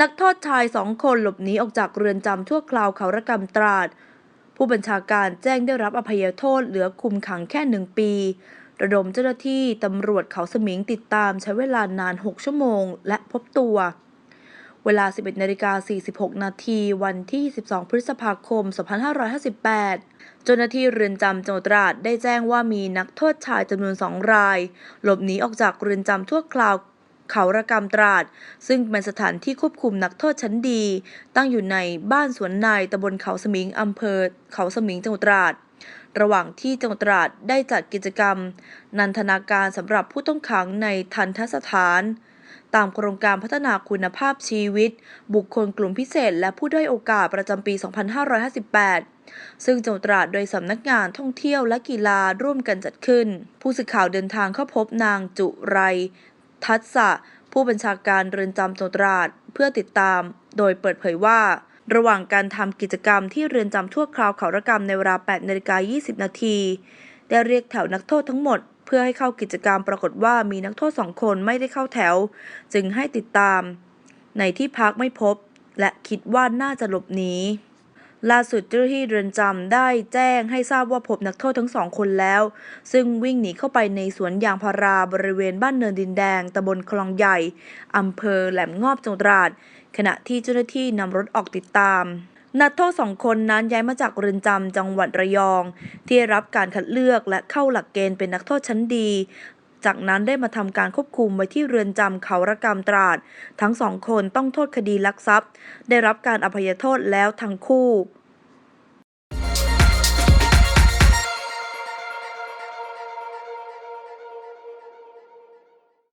นักโทษชายสองคนหลบหนีออกจากเรือนจำชั่วคราวเขาระกำตราด ผู้บัญชาการแจ้งได้รับอภัยโทษเหลือคุมขังแค่หนึ่งปี ระดมเจ้าหน้าที่ตำรวจเขาสมิงติดตามใช้เวลานาน 6 ชั่วโมง และพบตัว เวลา 11นาฬิกา46 นาทีวันที่12พฤษภาคม 2558 เจ้าหน้าที่เรือนจำจังหวัดตราดได้แจ้งว่ามีนักโทษชายจำนวนสองราย หลบหนีออกจากเรือนจำทั่วคราว เขาระกำตราด ซึ่งเป็นสถานที่ควบคุมนักโทษชั้นดี ตั้งอยู่ในบ้านสวนนายตำบลเขาสมิงอำเภอ เขาสมิงจังหวัดตราด ระหว่างที่จังหวัดตราดได้จัดกิจกรรม นันทนาการสำหรับผู้ต้องขังในทันทสถาน ตามโครงการพัฒนาคุณภาพชีวิต บุคคลกลุ่มพิเศษ และผู้ด้อยโอกาสประจำปี 2558ซึ่งจังหวัดตราดโดยสำนักงานท่องเที่ยวและกีฬาร่วมกันจัดขึ้น ผู้สื่อข่าวเดินทางเข้าพบนางจุไร ทัศะผู้บัญชาการเรือนจำจังหวัดตราดเพื่อติดตาม โดยเปิดเผยว่า ระหว่างการทำกิจกรรมที่เรือนจำทั่วคราวเขาระกรรมในเวลา 8นาฬิกา20 นาที ได้เรียกแถวนักโทษทั้งหมด เพื่อให้เข้ากิจกรรมปรากฏว่ามีนักโทษสองคนไม่ได้เข้าแถว จึงให้ติดตาม ในที่พักไม่พบ และคิดว่าน่าจะหลบหนี ล่าสุดเจ้าหน้าที่เรือนจำได้แจ้งให้ทราบว่าพบนักโทษทั้งสองคนแล้ว ซึ่งวิ่งหนีเข้าไปในสวนยางพาราบริเวณบ้านเนินดินแดงตำบลคลองใหญ่อำเภอแหลมงอบจังหวัดตราด ขณะที่เจ้าหน้าที่นำรถออกติดตามนักโทษสองคนนั้นย้ายมาจากเรือนจำจังหวัดระยอง ที่รับการคัดเลือกและเข้าหลักเกณฑ์เป็นนักโทษชั้นดี จากนั้นได้มาทำการควบคุมไว้ที่เรือนจำเขาระกำตราด ทั้งสองคนต้องโทษคดีลักทรัพย์ ได้รับการอภัยโทษแล้วทั้งคู่